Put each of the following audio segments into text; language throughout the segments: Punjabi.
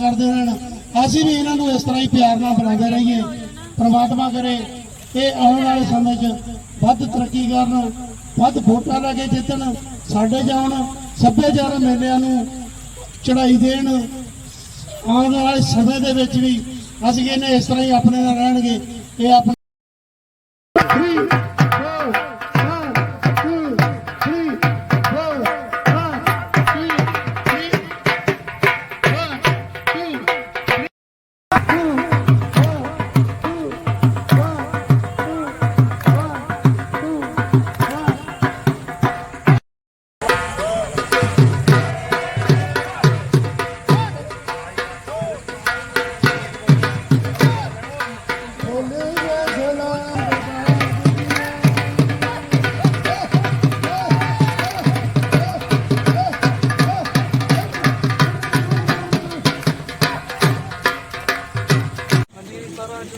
ਕਰਦੇ ਰਹਿਣ ਅਸੀਂ ਵੀ ਇਹਨਾਂ ਨੂੰ ਇਸ ਤਰ੍ਹਾਂ ਹੀ ਪਿਆਰ ਨਾਲ ਬਣਾਉਂਦੇ ਰਹੀਏ। ਪ੍ਰਮਾਤਮਾ ਕਰੇ, ਇਹ ਆਉਣ ਵਾਲੇ ਸਮੇਂ 'ਚ ਵੱਧ ਤਰੱਕੀ ਕਰਨ, ਵੱਧ ਵੋਟਾਂ ਲੈ ਕੇ ਜਿੱਤਣ, ਸਾਡੇ ਜਾਣ, ਸੱਭਿਆਚਾਰ ਮੇਲਿਆਂ ਨੂੰ ਚੜਾਈ ਦੇਣ। ਆਉਣ ਵਾਲੇ ਸਮੇਂ ਦੇ ਵਿੱਚ ਵੀ ਅਸੀਂ ਇਹਨੇ ਇਸ ਤਰ੍ਹਾਂ ਹੀ ਆਪਣੇ ਨਾਲ ਰਹਿਣਗੇ। ਇਹ ਆਪਣੇ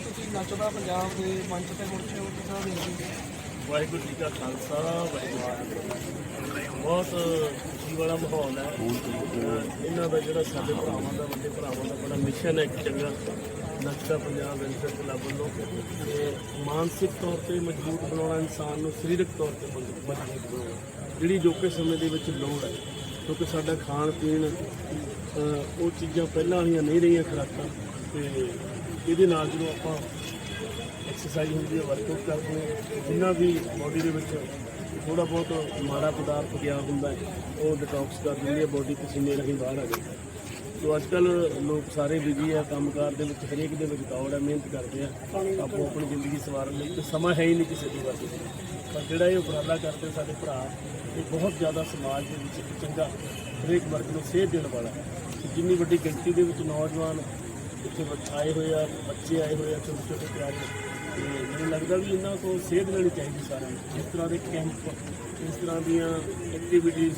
ਤੁਸੀਂ ਨੱਚਦਾ ਪੰਜਾਬ ਦੇ ਮੰਚ ਤੇ ਪਹੁੰਚੇ ਹੋ ਕਿਸ ਤਰ੍ਹਾਂ ਦੀ ਵਾਹਿਗੁਰੂ ਜੀ ਕਾ ਖਾਲਸਾ, ਵਾਹਿਗੁਰੂ ਜੀ ਬਹੁਤ ਖੁਸ਼ੀ ਵਾਲਾ ਮਾਹੌਲ ਹੈ। ਇਹਨਾਂ ਦਾ ਜਿਹੜਾ ਸਾਡੇ ਭਰਾਵਾਂ ਦਾ, ਵੱਡੇ ਭਰਾਵਾਂ ਦਾ ਬੜਾ ਮਿਸ਼ਨ ਹੈ ਇੱਕ ਚੰਗਾ ਨਕਸ਼ਾ ਪੰਜਾਬ ਵੈਲਫੇਅਰ ਕਲੱਬ ਵੱਲੋਂ। ਤੇ ਮਾਨਸਿਕ ਤੌਰ ਤੇ ਮਜ਼ਬੂਤ ਬਣਾਉਣਾ ਇਨਸਾਨ ਨੂੰ ਸਰੀਰਕ ਤੌਰ ਤੇ ਮਜ਼ਬੂਤ ਬਣਾਉਣਾ। ਜਿਹੜੀ ਜੋ ਕਿ ਸਮੇਂ ਦੇ ਵਿੱਚ ਲੋੜ ਹੈ, ਕਿਉਂਕਿ ਸਾਡਾ ਖਾਣ ਪੀਣ ਉਹ ਚੀਜ਼ਾਂ ਪਹਿਲਾਂ ਵਾਲੀਆਂ ਨਹੀਂ ਰਹੀਆਂ ਖੁਰਾਕਾਂ। ਤੇ ਇਹਦੇ ਨਾਲ ਜਦੋਂ ਆਪਾਂ ਐਕਸਰਸਾਈਜ਼ ਹੁੰਦੀ ਹੈ ਵਰਕਆਊਟ ਕਰਦੇ ਹਾਂ, ਜਿੰਨਾ ਵੀ ਬਾਡੀ ਦੇ ਵਿੱਚ ਥੋੜਾ ਬਹੁਤ ਮਾੜਾ ਪਦਾਰਥ ਗਿਆ ਹੁੰਦਾ ਹੈ, ਉਹ ਡਿਟੌਕਸ ਕਰ ਦਿੰਦੀ ਹੈ ਬਾਡੀ ਪਸੀਨੇ ਰਾਹੀਂ ਬਾਹਰ ਆ ਜਾਂਦੀ ਹੈ। ਸੋ ਅੱਜ ਕੱਲ ਲੋਕ ਸਾਰੇ ਬਿਜ਼ੀ ਆ, ਕੰਮਕਾਰ ਦੇ ਵਿੱਚ, ਹਰੇਕ ਦੇ ਵਿੱਚ ਦੌੜ ਹੈ ਮਿਹਨਤ ਕਰਦੇ ਆ, ਆਪੋ ਆਪਣੀ ਜ਼ਿੰਦਗੀ ਸਵਾਰਨ ਲਈ ਤੇ ਸਮਾਂ ਹੈ ਹੀ ਨਹੀਂ ਕਿਸੇ ਦੀ ਵਾਸਤੇ ਪਰ ਜਿਹੜਾ ਇਹ ਉਪਰਾਲਾ ਕਰਦੇ ਸਾਡੇ ਭਰਾ, ਇਹ ਬਹੁਤ ਜ਼ਿਆਦਾ ਸਮਾਜ ਦੇ ਵਿੱਚ ਇੱਕ ਚੰਗਾ ਹਰੇਕ ਵਰਗ ਨੂੰ ਸੇਧ ਦੇਣ ਵਾਲਾ ਜਿੰਨੀ ਵੱਡੀ ਗਿਣਤੀ ਦੇ ਵਿੱਚ ਨੌਜਵਾਨ ਇੱਥੇ ਬੱਚ- ਆਏ ਹੋਏ ਆ ਬੱਚੇ ਆਏ ਹੋਏ ਆ ਛੋਟੇ ਛੋਟੇ ਪਿਆਰੇ। ਤੇ ਮੈਨੂੰ ਲੱਗਦਾ ਵੀ ਇਹਨਾਂ ਤੋਂ ਸੇਧ ਲੈਣੀ ਚਾਹੀਦੀ ਸਾਰਿਆਂ ਨੂੰ। ਇਸ ਤਰ੍ਹਾਂ ਦੇ ਕੈਂਪ ਇਸ ਤਰ੍ਹਾਂ ਦੀਆਂ ਐਕਟੀਵਿਟੀਜ਼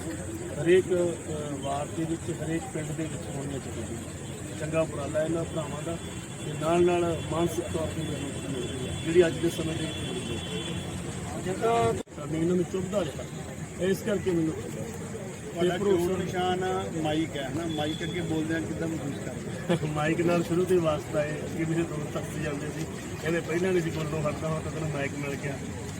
ਹਰੇਕ ਅ, ਵਾਰਡ ਦੇ ਵਿੱਚ ਹਰੇਕ ਪਿੰਡ ਦੇ ਵਿੱਚ ਹੋਣੀਆਂ ਚਾਹੀਦੀਆਂ। ਚੰਗਾ ਉਪਰਾਲਾ ਇਹਨਾਂ ਭਰਾਵਾਂ ਦਾ ਤੇ ਨਾਲ ਨਾਲ ਮਾਨਸਿਕ ਤੌਰ ਤੇ ਵੀ ਮਦਦ ਮਿਲਦੀ ਹੈ ਜਿਹੜੀ ਅੱਜ ਦੇ ਸਮੇਂ ਦੇ ਵਿੱਚ ਮਿਲਦੀ ਹੈ। ਜਿੱਦਾਂ ਸਾਡੀ ਇਹਨਾਂ ਨੂੰ ਚੁੱਭਦਾ ਰਿਹਾ। ਇਸ ਕਰਕੇ ਮੈਨੂੰ ਤੁਹਾਡਾ ਜੋੜ ਨਿਸ਼ਾਨ ਮਾਈਕ ਹੈ ਨਾ ਮਾਈਕ ਅੱਗੇ ਬੋਲਦੇ ਆ ਕਿਦਾਂ ਮਹਿਸੂਸ ਕਰਦੇ? ਮਾਈਕ ਨਾਲ ਸ਼ੁਰੂ ਤੋਂ ਹੀ ਵਾਸਤਾ ਹੈ ਕਿ ਮੇਰੇ ਦੋਸਤ ਹੱਸੀ ਜਾਂਦੇ ਸੀ ਕਹਿੰਦੇ ਪਹਿਲਾਂ ਨਹੀਂ ਸੀ ਕੋਲੋਂ ਹਟਦਾ ਹੁਣ ਤਾਂ ਤੈਨੂੰ ਮਾਈਕ ਮਿਲ ਗਿਆ।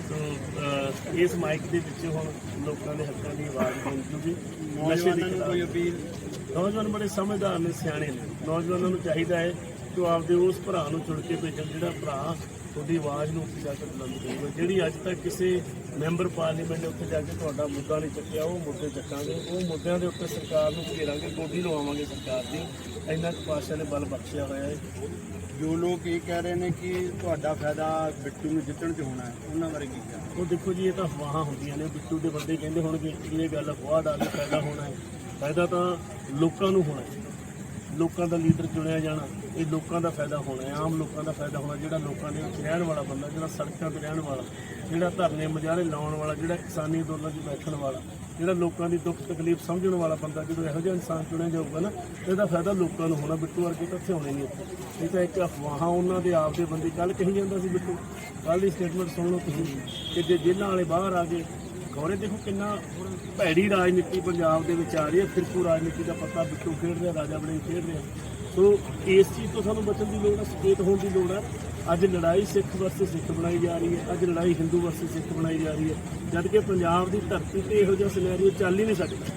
ਸੋ ਇਸ ਮਾਈਕ ਦੇ ਵਿੱਚ ਹੁਣ ਲੋਕਾਂ ਦੇ ਹੱਕਾਂ ਦੀ ਆਵਾਜ਼ ਪਹੁੰਚੂਗੀ ਨੌਜਵਾਨਾਂ ਨੂੰ। ਕੋਈ ਅਪੀਲ? ਨੌਜਵਾਨ ਬੜੇ ਸਮਝਦਾਰ ਨੇ ਸਿਆਣੇ ਨੇ। ਨੌਜਵਾਨਾਂ ਨੂੰ ਚਾਹੀਦਾ ਹੈ ਉਹ ਆਪਦੇ ਉਸ ਭਰਾ ਨੂੰ ਚੁਣ ਕੇ ਭੇਜਣ ਜਿਹੜਾ ਭਰਾ ਤੁਹਾਡੀ ਆਵਾਜ਼ ਨੂੰ ਉੱਚੀ ਜਾ ਕੇ ਬੁਲੰਦ ਕਰੂਗਾ। ਜਿਹੜੀ ਅੱਜ ਤੱਕ ਕਿਸੇ ਮੈਂਬਰ ਪਾਰਲੀਮੈਂਟ ਨੇ ਉੱਥੇ ਜਾ ਕੇ ਤੁਹਾਡਾ ਮੁੱਦਾ ਨਹੀਂ ਚੱਕਿਆ ਉਹ ਮੁੱਦੇ ਚੱਕਾਂਗੇ। ਉਹ ਮੁੱਦਿਆਂ ਦੇ ਉੱਤੇ ਸਰਕਾਰ ਨੂੰ ਘੇਰਾਂਗੇ ਗੋਡੀ ਲਵਾਵਾਂਗੇ ਸਰਕਾਰ ਦੀ। ਇੰਨਾ ਪਾਤਸ਼ਾਹ ਨੇ ਬਲ ਬਖਸ਼ਿਆ ਹੋਇਆ ਹੈ। ਜੋ ਲੋਕ ਇਹ ਕਹਿ ਰਹੇ ਨੇ ਕਿ ਤੁਹਾਡਾ ਫਾਇਦਾ ਬਿੱਟੂ ਨੂੰ ਜਿੱਤਣ 'ਚ ਹੋਣਾ ਹੈ ਉਹਨਾਂ ਬਾਰੇ ਕੀ ਕਹਿਣਾ? ਉਹ ਦੇਖੋ ਜੀ ਇਹ ਤਾਂ ਅਫਵਾਹਾਂ ਹੁੰਦੀਆਂ ਨੇ। ਬਿੱਟੂ ਦੇ ਬੰਦੇ ਕਹਿੰਦੇ ਹੋਣਗੇ ਇਹ ਗੱਲ ਅਫਵਾਹ ਦਾ ਫਾਇਦਾ ਹੋਣਾ ਹੈ। ਫਾਇਦਾ ਤਾਂ ਲੋਕਾਂ ਨੂੰ ਹੋਣਾ ਹੈ। ਲੋਕਾਂ ਦਾ ਲੀਡਰ ਚੁਣਿਆ ਜਾਣਾ, ਇਹ ਲੋਕਾਂ ਦਾ ਫਾਇਦਾ ਹੋਣਾ ਹੈ, ਆਮ ਲੋਕਾਂ ਦਾ ਫਾਇਦਾ ਹੋਣਾ, ਜਿਹੜਾ ਲੋਕਾਂ ਦੇ ਵਿੱਚ ਰਹਿਣ ਵਾਲਾ ਬੰਦਾ, ਜਿਹੜਾ ਸੜਕਾਂ ਤੇ ਰਹਿਣ ਵਾਲਾ, ਜਿਹੜਾ ਧਰਨੇ ਮੁਜ਼ਾਹਰੇ ਲਾਉਣ ਵਾਲਾ, ਜਿਹੜਾ ਕਿਸਾਨੀ ਅੰਦੋਲਨ 'ਚ ਬੈਠਣ ਵਾਲਾ, ਜਿਹੜਾ ਲੋਕਾਂ ਦੀ ਦੁੱਖ ਤਕਲੀਫ ਸਮਝਣ ਵਾਲਾ ਬੰਦਾ ਜਦੋਂ ਇਹੋ ਜਿਹਾ ਇਨਸਾਨ ਚੁਣਿਆ ਜਾਊਗਾ ਨਾ, ਇਹਦਾ ਫਾਇਦਾ ਲੋਕਾਂ ਨੂੰ ਹੋਣਾ, ਬਿੱਟੂ ਵਰਗੇ ਤਾਂ ਇੱਥੇ ਹੋਣੇ ਨਹੀਂ ਇੱਥੇ। ਇਹ ਤਾਂ ਇੱਕ ਅਫਵਾਹਾਂ ਉਹਨਾਂ ਦੇ ਆਪ ਦੇ ਬੰਦੇ ਕੱਲ ਕਹੀ ਜਾਂਦਾ ਸੀ ਬਿੱਟੂ ਕੱਲ ਦੀ ਸਟੇਟਮੈਂਟ ਸੁਣ ਲਓ ਤੁਸੀਂ, ਕਿ ਜੇ ਜੇਲ੍ਹਾਂ ਵਾਲੇ ਬਾਹਰ ਆ ਗਏ ਖੌਰੇ ਦੇਖੋ ਕਿੰਨਾ ਭੈੜੀ ਰਾਜਨੀਤੀ ਪੰਜਾਬ ਦੇ ਵਿੱਚ ਆ ਰਹੀ ਹੈ ਫਿਰਕੂ ਰਾਜਨੀਤੀ ਦਾ ਪੱਤਾ ਬਿੱਟੂ ਖੇਡ ਰਿਹਾ, ਰਾਜਾ ਬਣੇ ਖੇਡ ਰਿਹਾ। ਸੋ ਇਸ ਚੀਜ਼ ਤੋਂ ਸਾਨੂੰ ਬਚਣ ਦੀ ਲੋੜ ਹੈ, ਸੁਚੇਤ ਹੋਣ ਦੀ ਲੋੜ ਹੈ। ਅੱਜ ਲੜਾਈ ਸਿੱਖ ਵਰਸੇ ਸਿੱਖ ਬਣਾਈ ਜਾ ਰਹੀ ਹੈ, ਅੱਜ ਲੜਾਈ ਹਿੰਦੂ ਵਰਸੇ ਸਿੱਖ ਬਣਾਈ ਜਾ ਰਹੀ ਹੈ। ਜਦ ਕਿ ਪੰਜਾਬ ਦੀ ਧਰਤੀ ਤੇ ਇਹੋ ਜਿਹਾ ਸਿਨੈਰੀਓ ਚੱਲ ਹੀ ਨਹੀਂ ਸਕਦਾ।